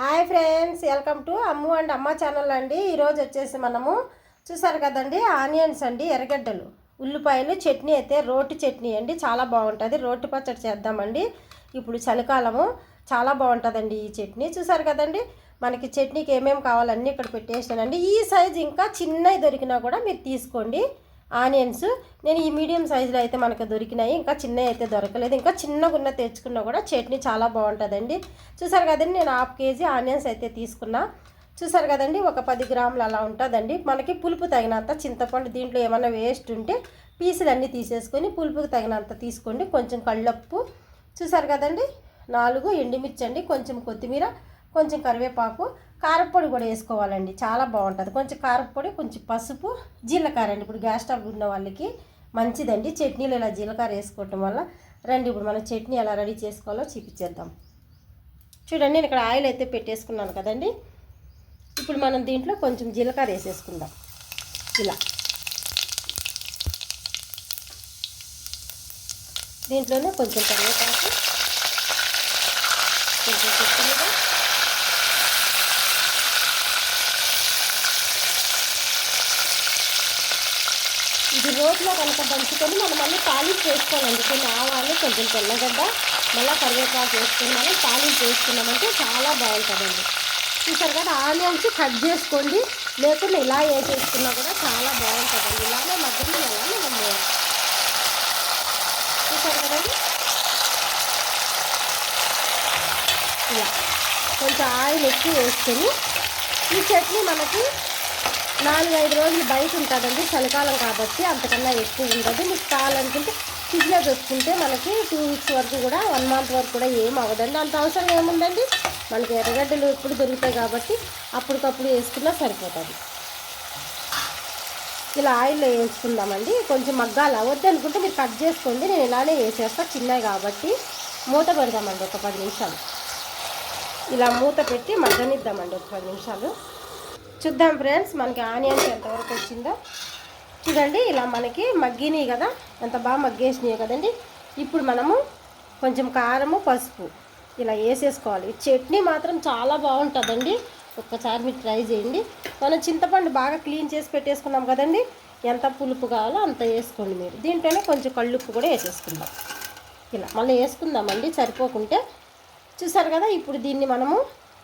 Hi friends welcome to Ammu and Amma channel అండి. ఈరోజు వచ్చేసి మనము చూసారు కదండి ఆనియన్స్ అండి ఎర్రగడ్డలు ఉల్లిపాయలు చట్నీ అయితే రోటి చట్నీ అండి. చాలా బాగుంటుంది. రోటి పచ్చడి చేద్దామండి. ఇప్పుడు చలికాలము చాలా బాగుంటుందండి ఈ చట్నీ. చూసారు కదండి మనకి చట్నీకి ఏమేమి కావాలన్నీ ఇక్కడ పెట్టేసానండి. ఈ సైజు ఇంకా చిన్నవి దొరికినా కూడా మీరు తీసుకోండి. ఆనియన్స్. నేను ఈ మీడియం సైజులో అయితే మనకు దొరికినాయి. ఇంకా చిన్నవి అయితే దొరకలేదు. ఇంకా చిన్నగా ఉన్న తెచ్చుకున్నా కూడా చట్నీ చాలా బాగుంటుందండి. చూసారు కదండి నేను హాఫ్ కేజీ ఆనియన్స్ అయితే తీసుకున్నా. చూసారు కదండి ఒక పది గ్రాములు అలా ఉంటుందండి. మనకి పులుపు తగినంత చింతపండు దీంట్లో ఏమైనా వేస్ట్ ఉంటే పీసులు అన్నీ తీసేసుకొని పులుపుకి తగినంత తీసుకోండి. కొంచెం కళ్ళప్పు. చూసారు కదండి నాలుగు ఎండుమిర్చి అండి కొంచెం కొత్తిమీర కొంచెం కరివేపాకు. కారపొడి కూడా వేసుకోవాలండి. చాలా బాగుంటుంది. కొంచెం కారపొడి కొంచెం పసుపు జీలకర్ర అండి. ఇప్పుడు గ్యాస్ స్టవ్ ఉన్న వాళ్ళకి మంచిదండి. చట్నీలు ఇలా జీలకర్ర వేసుకోవటం వల్ల రండి. ఇప్పుడు మనం చట్నీ ఎలా రెడీ చేసుకోవాలో చూపించేద్దాం చూడండి నేను ఇక్కడ ఆయిల్ అయితే పెట్టేసుకున్నాను కదండి. ఇప్పుడు మనం దీంట్లో కొంచెం జీలకర్ర వేసేసుకుందాం. ఇలా. దీంట్లోనే కొంచెం కరివేపాకు కొంచెం కొత్తిమీర ఇది రోట్లో కనుక దంచుకొని మనం మళ్ళీ తాలింపు చేసుకోవాలండి కొన్ని ఆవాలు కొంచెం తెల్లగడ్డ మళ్ళీ కరివేపాకు వేసుకుని మనం తాలింపు వేసుకున్నామంటే చాలా బాగుంటుందండి. చూసారు కదా ఆనియన్స్ కట్ చేసుకోండి. లేకుండా ఇలా వేసేసుకున్నా కూడా చాలా బాగుంటుందండి. ఇలానే మధ్యలో ఇలానే మనం చూసారు కదండి? ఇలా కొంచెం ఆయిల్ ఎక్కువ వేసుకొని ఈ చట్నీ మనకి నాలుగు ఐదు రోజులు బయట ఉంటుందండి చలికాలం కాబట్టి అంతకన్నా ఎక్కువ ఉండదు. మీకు కావాలనుకుంటే ఫ్రిడ్జ్లో పెట్టుకుంటే మనకి టూ వీక్స్ వరకు కూడా వన్ మంత్ వరకు కూడా ఏం అవ్వదండి. అంత అవసరం ఏముందండి? మనకి ఎర్రగడ్డలు ఎప్పుడు దొరుకుతాయి కాబట్టి అప్పటికప్పుడు వేసుకున్నా సరిపోతుంది. ఇలా ఆయిల్లో వేసుకుందామండి. కొంచెం మగ్గాల. వద్దనుకుంటే మీరు కట్ చేసుకోండి. నేను ఇలానే వేసేస్తా. చిన్నవి కాబట్టి మూత పెడదామండి ఒక పది నిమిషాలు. ఇలా మూత పెట్టి మగ్గనిద్దామండి ఒక పది నిమిషాలు. చూద్దాం ఫ్రెండ్స్ మనకి ఆనియన్స్ ఎంతవరకు వచ్చిందో. చూడండి ఇలా మనకి మగ్గినాయి కదా ఎంత బాగా మగ్గేసినాయి కదండి. ఇప్పుడు మనము కొంచెం కారము పసుపు ఇలా వేసేసుకోవాలి. చట్నీ మాత్రం చాలా బాగుంటుందండి. ఒక్కసారి మీరు ట్రై చేయండి. మనం చింతపండు బాగా క్లీన్ చేసి పెట్టేసుకున్నాం కదండి. ఎంత పులుపు కావాలో అంత వేసుకోండి మీరు. దీంట్లోనే కొంచెం కళ్ళుప్పు కూడా వేసేసుకుందాం. ఇలా మళ్ళీ వేసుకుందామండి సరిపోకుంటే. చూసారు కదా ఇప్పుడు దీన్ని మనము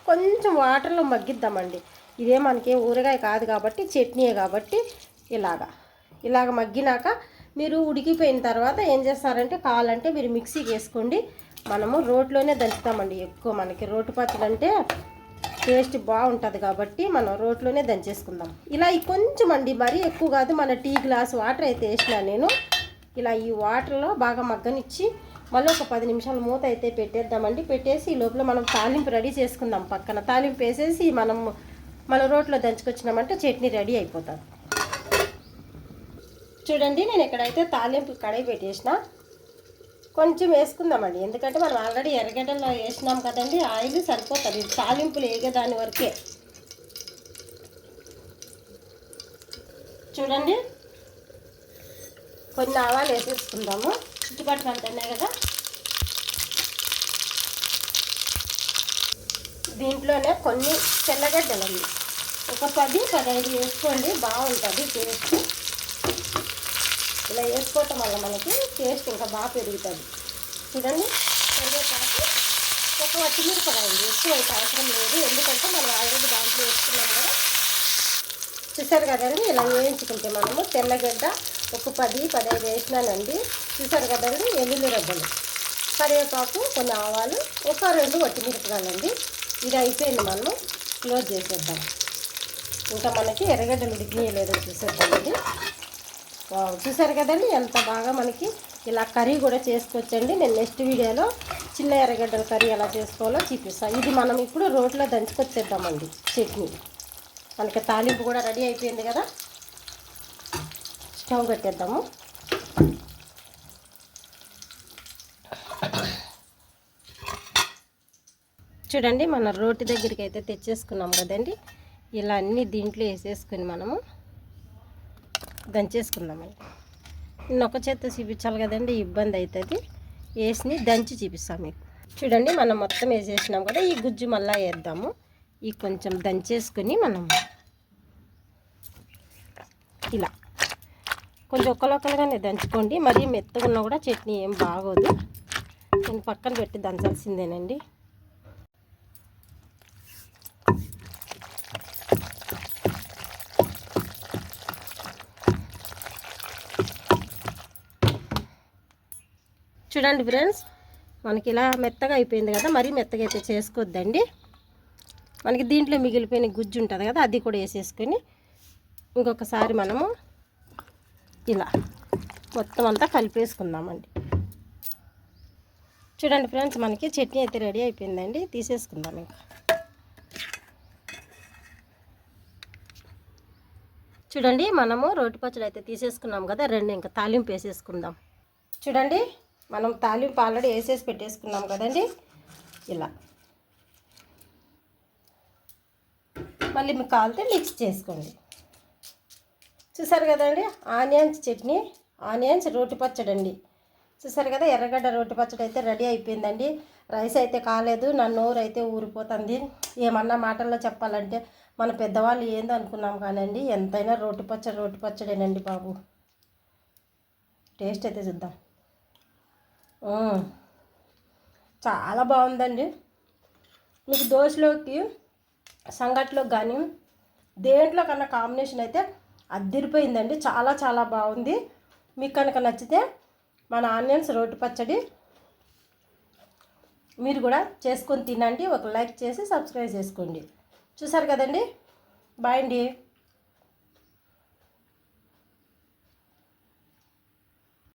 కొంచెం వాటర్లో మగ్గిద్దామండి. ఇదే మనకి ఊరగాయ కాదు కాబట్టి చట్నీయే కాబట్టి ఇలాగా. ఇలాగ మగ్గినాక మీరు ఉడికిపోయిన తర్వాత ఏం చేస్తారంటే కావాలంటే మీరు మిక్సీకి వేసుకోండి. మనము రోట్లోనే దంచుతామండి. ఎక్కువ మనకి రోటు పచ్చడి అంటే టేస్ట్ బాగుంటుంది కాబట్టి మనం రోట్లోనే దంచేసుకుందాం. ఇలా కొంచెం అండి మరీ ఎక్కువ కాదు మన టీ గ్లాస్ వాటర్ అయితే వేసిన నేను. ఇలా ఈ వాటర్లో బాగా మగ్గనిచ్చి మళ్ళీ ఒక పది నిమిషాలు మూత అయితే పెట్టేద్దామండి. పెట్టేసి ఈ లోపల మనం తాలింపు రెడీ చేసుకుందాం పక్కన. తాలింపు వేసేసి మనం మన రోట్లో దంచుకొచ్చినామంటే చట్నీ రెడీ అయిపోతుంది. చూడండి నేను ఇక్కడైతే తాలింపు కడాయి పెట్టేసిన కొంచెం వేసుకుందామండి. ఎందుకంటే మనం ఆల్రెడీ ఎర్రగడ్డలో వేసినాం కదండి ఆయిల్ సరిపోతుంది. తాలింపులు వేగేదాని వరకే. చూడండి కొన్ని ఆవాలు వేసేసుకుందాము. చుట్టుపక్కల అంటున్నాయి కదా. దీంట్లోనే కొన్ని తెల్లగడ్డలండి ఒక పది పదహైదు వేసుకోండి బాగుంటుంది టేస్ట్ ఇలా వేసుకోవటం వల్ల మనకి టేస్ట్ ఇంకా బాగా పెరుగుతుంది. చూడండి కరివేపాకు. ఒక పచ్చిమిరపకాయ ఎక్కువ అయితే అవసరం లేదు. ఎందుకంటే మనం ఆల్రెడీ దాంట్లో వేసుకున్నాం కదా. చూసారు కదండి ఇలా వేయించుకుంటే మనము తెల్లగడ్డ ఒక పది పదహైదు వేసినానండి. చూసారు కదండి ఎల్లుల్లి రబ్బలు కరివేపాకు కొన్ని ఆవాలు ఒక రెండు వట్టిమిరపకాయలండి ఇది అయిపోయింది మనము క్లోజ్ చేసేద్దాం. ఇంకా మనకి ఎర్రగడ్డలు ఉడికియలేదో చూసేద్దామండి చూసారు కదండి? ఎంత బాగా మనకి ఇలా కర్రీ కూడా చేసుకోవచ్చండి నేను నెక్స్ట్ వీడియోలో చిన్న ఎర్రగడ్డల కర్రీ ఎలా చేసుకోవాలో చూపిస్తాను ఇది మనం ఇప్పుడు రోట్లో దంచుకొచ్చేద్దామండి చట్నీ. మనకి తాలింపు కూడా రెడీ అయిపోయింది కదా? స్టవ్ కట్టేద్దాము. చూడండి మన రోటి దగ్గరికి అయితే తెచ్చేసుకున్నాం కదండి. ఇలా అన్నీ దీంట్లో వేసేసుకొని మనము దంచేసుకుందామండి నేను ఒక చేత్తో చూపించాలి కదండి ఇబ్బంది అవుతుంది. వేసి దంచి చూపిస్తాం మీకు. చూడండి మనం మొత్తం వేసేసినాం కదా ఈ గుజ్జు మళ్ళీ వేద్దాము. ఈ కొంచెం దంచేసుకొని మనం ఇలా కొంచెం ఒక్కలొక్కలుగానే దంచుకోండి. మరీ మెత్తగా ఉన్నా కూడా చట్నీ ఏం బాగోదు. నేను పక్కన పెట్టి దంచాల్సిందేనండి. చూడండి ఫ్రెండ్స్ మనకి ఇలా మెత్తగా అయిపోయింది కదా మరీ మెత్తగా అయితే చేసుకోవద్దండి మనకి దీంట్లో మిగిలిపోయిన గుజ్జు ఉంటుంది కదా అది కూడా వేసేసుకొని ఇంకొకసారి మనము ఇలా మొత్తం అంతా కలిపేసుకుందామండి. చూడండి ఫ్రెండ్స్ మనకి చట్నీ అయితే రెడీ అయిపోయిందండి తీసేసుకుందాం ఇంకా. చూడండి మనము రోటి పచ్చడి అయితే తీసేసుకున్నాం కదా రెండు ఇంకా తాలింపు వేసేసుకుందాం. చూడండి మనం తాలింపు ఆల్రెడీ వేసేసి పెట్టేసుకున్నాం కదండి? ఇలా. మళ్ళీ మీకు కాలితే మిక్స్ చేసుకోండి. చూసారు కదండి? ఆనియన్స్ చట్నీ ఆనియన్స్ రోటి పచ్చడి అండి చూసారు కదా? ఎర్రగడ్డ రోటి పచ్చడి అయితే రెడీ అయిపోయిందండి. రైస్ అయితే కాలేదు నా నోరు అయితే ఊరిపోతుంది. ఏమన్నా మాటల్లో చెప్పాలంటే మన పెద్దవాళ్ళు ఏందో అనుకున్నాం కానండి ఎంతైనా రోటి పచ్చడి రోటి పచ్చడేనండి బాబు. టేస్ట్ అయితే చూద్దాం. చాలా బాగుందండి. మీకు దోశలోకి సంగట్లో కానీ దేంట్లో కన్నా కాంబినేషన్ అయితే అద్దిరిపోయిందండి. చాలా చాలా బాగుంది. మీకు కనుక నచ్చితే మన ఆనియన్స్ రోటి పచ్చడి మీరు కూడా చేసుకొని తినండి. ఒక లైక్ చేసి సబ్స్క్రైబ్ చేసుకోండి. చూసారు కదండి? బాయ్ అండి.